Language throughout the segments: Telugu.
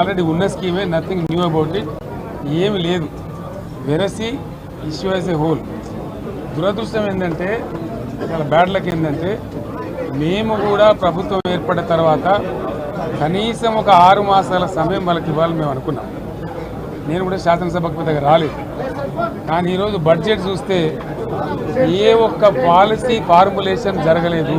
ఆల్రెడీ ఉన్న స్కీమే నథింగ్ న్యూ అబౌట్ ఇట్ ఏమి లేదు. వెరసి ఇష్యూ యాజ్ ఏ హోల్ దురదృష్టం ఏంటంటే చాలా బ్యాడ్ లక్ ఏంటంటే మేము కూడా ప్రభుత్వం ఏర్పడిన తర్వాత కనీసం ఒక ఆరు మాసాల సమయం వాళ్ళకి ఇవ్వాలని మేము అనుకున్నాం. నేను కూడా శాసనసభకు దగ్గర రాలేదు. కానీ ఈరోజు బడ్జెట్ చూస్తే ఏ ఒక్క పాలసీ ఫార్ములేషన్ జరగలేదు.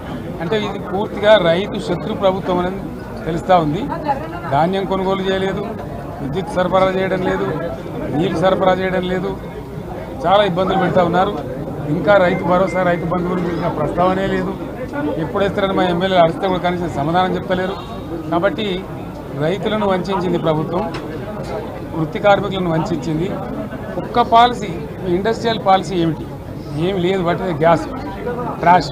అంటే ఇది పూర్తిగా రైతు శత్రు ప్రభుత్వం అనేది తెలుస్తూ ఉంది. ధాన్యం కొనుగోలు చేయలేదు విద్యుత్ సరఫరా చేయడం లేదు నీరు సరఫరా చేయడం లేదు. చాలా ఇబ్బందులు పెడతా ఉన్నారు. ఇంకా రైతు భరోసా రైతు బంధు గురించి ఇంకా ప్రస్తావనే లేదు. ఎప్పుడేస్తారని మా ఎమ్మెల్యేలు అడిగితే కూడా కనీసం సమాధానం చెప్తలేరు. కాబట్టి రైతులను వంచింది ప్రభుత్వం వృత్తి కార్మికులను వంచింది ఒక్క పాలసీ ఇండస్ట్రియల్ పాలసీ ఏమిటి? ఏమి లేదు బట్టి గ్యాస్ ట్రాష్.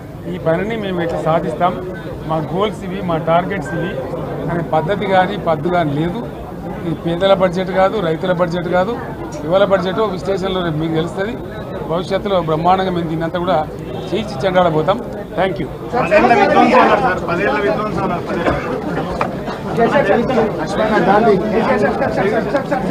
ఈ పనిని మేము ఎట్లా సాధిస్తాం మా గోల్స్ ఇవి మా టార్గెట్స్ ఇవి అనే పద్ధతి కానీ పద్దు కానీ లేదు ఇది పేదల బడ్జెట్ కాదు రైతుల బడ్జెట్ కాదు యువల బడ్జెట్ విశ్లేషణలో రేపు మీకు తెలుస్తుంది భవిష్యత్తులో బ్రహ్మాండంగా మేము దీన్నంతా కూడా చీల్చి చెండాడబోతాం థ్యాంక్ యూ గాంధీ